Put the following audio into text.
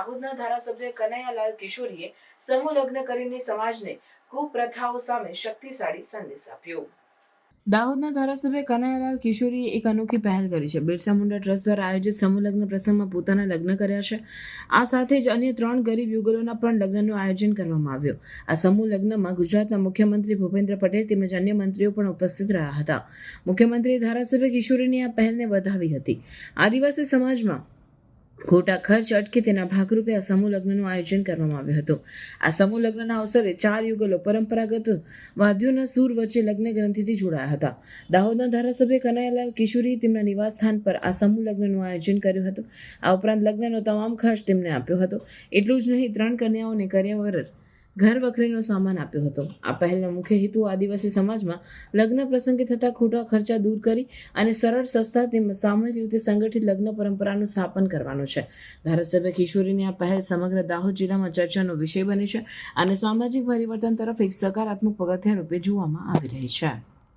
દાહોદના ધારાસભ્ય કનૈયાલાલ કિશોરીએ સમૂહ લગ્ન કરીને સમાજને કુપ્રથાઓ સામે શક્તિશાળી સંદેશ આપ્યો. દાહોદના ધારાસભ્ય કનૈયાલાલ કિશોરીએ એક અનોખી પહેલ કરી છે. બિરસા મુંડા ટ્રસ્ટ દ્વારા આયોજિત સમૂહ લગ્ન પ્રસંગમાં પોતાના લગ્ન કર્યા છે. આ સાથે જ અન્ય ત્રણ ગરીબ યુગલોના પણ લગ્નનું આયોજન કરવામાં આવ્યું. આ સમૂહ લગ્નમાં ગુજરાતના મુખ્યમંત્રી ભૂપેન્દ્ર પટેલ તેમજ અન્ય મંત્રીઓ પણ ઉપસ્થિત રહ્યા હતા. મુખ્યમંત્રીએ ધારાસભ્ય કિશોરીની આ પહેલને વધાવી હતી. આદિવાસી સમાજમાં ખોટા ખર્ચ અટકે તેના ભાગરૂપે આ સમૂહ લગ્નનું આયોજન કરવામાં આવ્યું હતું. આ સમૂહ લગ્નના અવસરે ચાર યુગલો પરંપરાગત વાદ્યોના સૂર વચ્ચે લગ્ન ગ્રંથિથી જોડાયા હતા. દાહોદના ધારાસભ્ય કનૈયાલાલ કિશોરી તેમના નિવાસસ્થાન પર આ સમૂહ લગ્નનું આયોજન કર્યું હતું. આ ઉપરાંત લગ્નનો તમામ ખર્ચ તેમને આપ્યો હતો. એટલું જ નહીં, ત્રણ કન્યાઓને કર્યાવર ઘર વખરીનો સામાન આપ્યો હતો. આ પહેલનો મુખ્ય હેતુ આદિવાસી સમાજમાં લગ્ન પ્રસંગે થતા ખોટા ખર્ચા દૂર કરી અને સરળ સસ્તા તેમજ સામૂહિક રીતે સંગઠિત લગ્ન પરંપરાનું સ્થાપન કરવાનું છે. ધારાસભ્ય કિશોરીની આ પહેલ સમગ્ર દાહોદ જિલ્લામાં ચર્ચાનો વિષય બની છે અને સામાજિક પરિવર્તન તરફ એક સકારાત્મક પગથિયા રૂપે જોવામાં આવી રહી છે.